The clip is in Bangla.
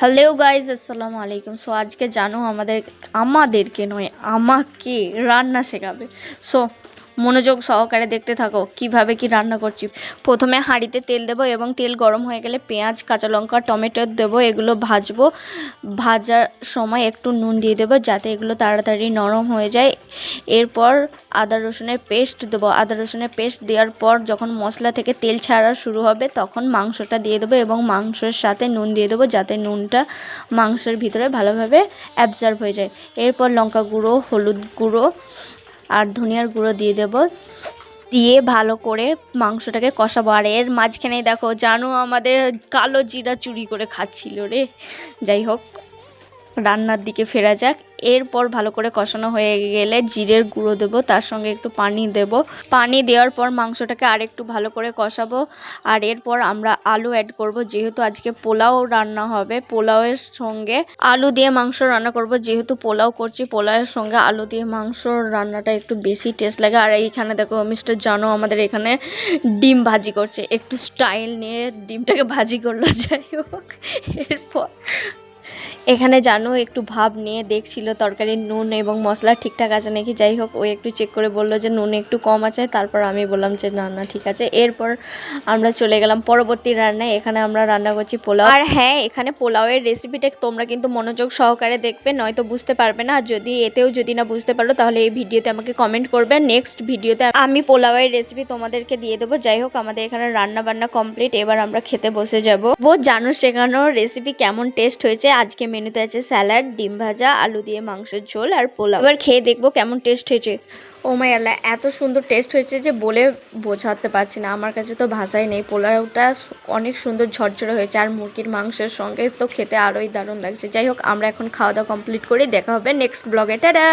হ্যালো গাইজ আসসালামু আলাইকুম। সো আজকে জানো আমাদের আমাদেরকে নয় আমাকে রান্না শেখাবে। সো মনোযোগ সহকারে দেখতে থাকো, কীভাবে কি রান্না করছি। প্রথমে হাঁড়িতে তেল দেবো এবং তেল গরম হয়ে গেলে পেঁয়াজ, কাঁচা লঙ্কা, টমেটো দেবো, এগুলো ভাজবো। ভাজার সময় একটু নুন দিয়ে দেবো যাতে এগুলো তাড়াতাড়ি নরম হয়ে যায়। এরপর আদা রসুনের পেস্ট দেবো। আদা রসুনের পেস্ট দেওয়ার পর যখন মশলা থেকে তেল ছাড়া শুরু হবে তখন মাংসটা দিয়ে দেবো এবং মাংসের সাথে নুন দিয়ে দেবো যাতে নুনটা মাংসের ভিতরে ভালোভাবে অ্যাবজার্ভ হয়ে যায়। এরপর লঙ্কা গুঁড়ো, হলুদ গুঁড়ো আর ধনিয়ার গুঁড়ো দিয়ে দেব। দিয়ে ভালো করে মাংসটাকে কষাবো। আর এর মাঝখানে দেখো জানো আমাদের কালো জিরা চুরি করে খাচ্ছিল রে। যাই হোক। রান্নার দিকে ফেরা যাক। এরপর ভালো করে কষানো হয়ে গেলে জিরের গুঁড়ো দেবো, তার সঙ্গে একটু পানি দেব। পানি দেওয়ার পর মাংসটাকে আর একটু ভালো করে কষাবো। আর এরপর আমরা আলু অ্যাড করব, যেহেতু আজকে পোলাও রান্না হবে, পোলাওয়ের সঙ্গে আলু দিয়ে মাংস রান্না করব। যেহেতু পোলাও করছি, পোলাওয়ের সঙ্গে আলু দিয়ে মাংস রান্নাটা একটু বেশি টেস্ট লাগে। আর এইখানে দেখো মিস্টার জানো আমাদের এখানে ডিম ভাজি করছে। একটু স্টাইল নিয়ে ডিমটাকে ভাজি করল, যাই হোক। এরপর এখানে জানো, একটু ভাব নিয়ে দেখছিল তরকারির নুন এবং মশলা ঠিকঠাক আছে নাকি? যাই হোক, ও একটু চেক করে বলল যে নুন একটু কম আছে, তারপর আমি বললাম যে না না, ঠিক আছে। এরপর আমরা চলে গেলাম পরবর্তী রান্নায়। এখানে আমরা রান্না করছি পোলাও। আর হ্যাঁ এখানে পোলাওয়ের রেসিপিটা তোমরা কিন্তু মনোযোগ সহকারে দেখবে, নয়তো বুঝতে পারবে না। আর যদি এতেও যদি না বুঝতে পারো, তাহলে এই ভিডিওতে আমাকে কমেন্ট করবে। নেক্সট ভিডিওতে আমি পোলাওয়ের রেসিপি তোমাদেরকে দিয়ে দেবো। যাই হোক, আমাদের এখানে রান্না বান্না কমপ্লিট এবার আমরা খেতে বসে যাব। জানো শেখানোর রেসিপি কেমন টেস্ট হয়েছে? আজকে মেনুতে আছে স্যালাড, ডিম ভাজা, আলু দিয়ে মাংসের ঝোল আর পোলাও। এবার খেয়ে দেখব কেমন টেস্ট হয়েছে। ও মাই আল্লাহ, এত সুন্দর টেস্ট হয়েছে যে বলে বোঝাতে পারছি না। আমার কাছে তো ভাষাই নেই। পোলাওটা অনেক সুন্দর ঝরঝরে হয়েছে আর মুরগির মাংসের সঙ্গে তো খেতে আরোই দারুণ লাগছে। যাই হোক, আমরা এখন খাওয়া দাওয়া কমপ্লিট করি। দেখা হবে নেক্সট ব্লগে টাটা!